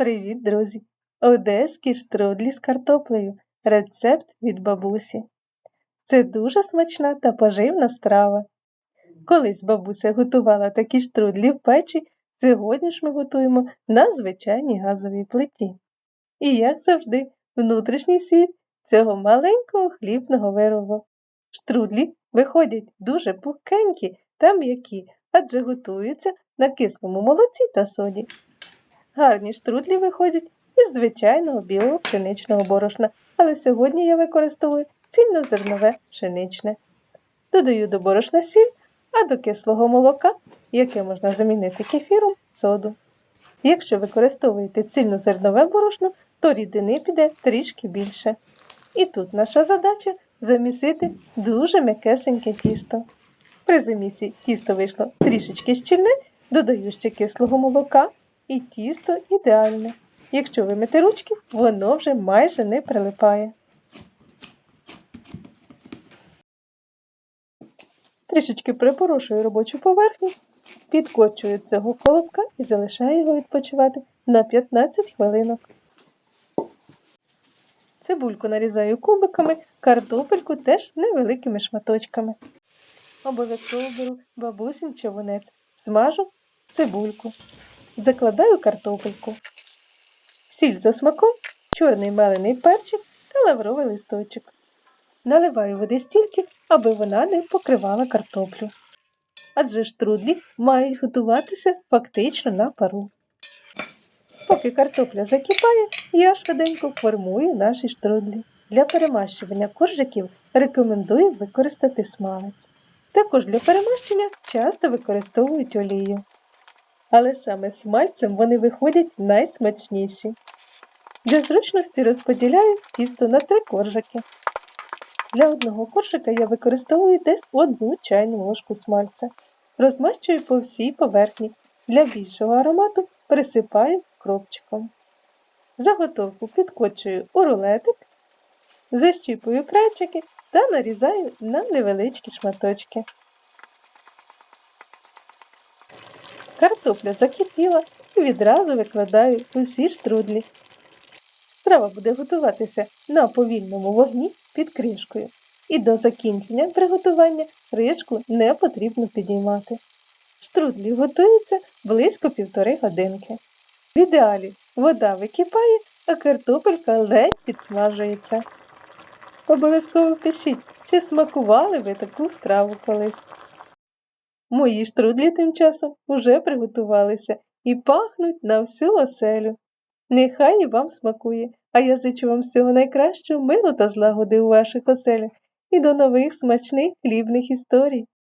Привіт, друзі! Одеські штрудлі з картоплею. Рецепт від бабусі. Це дуже смачна та поживна страва. Колись бабуся готувала такі штрудлі в печі, сьогодні ж ми готуємо на звичайній газовій плиті. І, як завжди, внутрішній світ цього маленького хлібного виробу. Штрудлі виходять дуже пухкенькі та м'які, адже готуються на кислому молоці та соді. Гарні штрудлі виходять із звичайного білого пшеничного борошна, але сьогодні я використовую цільнозернове пшеничне. Додаю до борошна сіль, а до кислого молока, яке можна замінити кефіром, соду. Якщо використовуєте цільнозернове борошно, то рідини піде трішки більше. І тут наша задача замісити дуже м'якесеньке тісто. При замісі тісто вийшло трішечки щільне, додаю ще кислого молока і тісто ідеальне. Якщо вимити ручки, воно вже майже не прилипає. Трішечки припорошую робочу поверхню, підкочую цього колобка і залишаю його відпочивати на 15 хвилинок. Цибульку нарізаю кубиками, картопельку теж невеликими шматочками. Обов'язково беру бабусин човунець, смажу цибульку. Закладаю картопельку, сіль за смаком, чорний мелений перчик та лавровий листочок. Наливаю води стільки, аби вона не покривала картоплю. Адже штрудлі мають готуватися фактично на пару. Поки картопля закипає, я швиденько формую наші штрудлі. Для перемащування коржиків рекомендую використати смалець. Також для перемащення часто використовують олію але саме смальцем вони виходять найсмачніші. Для зручності розподіляю тісто на три коржики. Для одного коржика я використовую десь одну чайну ложку смальця. Розмащую по всій поверхні. Для більшого аромату присипаю кропчиком. Заготовку підкочую у рулетик, защіпую крайчики та нарізаю на невеличкі шматочки. Картопля закипіла і відразу викладаю усі штрудлі. Страва буде готуватися на повільному вогні під кришкою. І до закінчення приготування кришку не потрібно підіймати. Штрудлі готуються близько півтори годинки. В ідеалі вода википає, а картопелька ледь підсмажується. Обов'язково пишіть, чи смакували ви таку страву колись. Мої штрудлі тим часом уже приготувалися і пахнуть на всю оселю. Нехай і вам смакує, а я зичу вам всього найкращого миру та злагоди у ваших оселях і до нових смачних хлібних історій.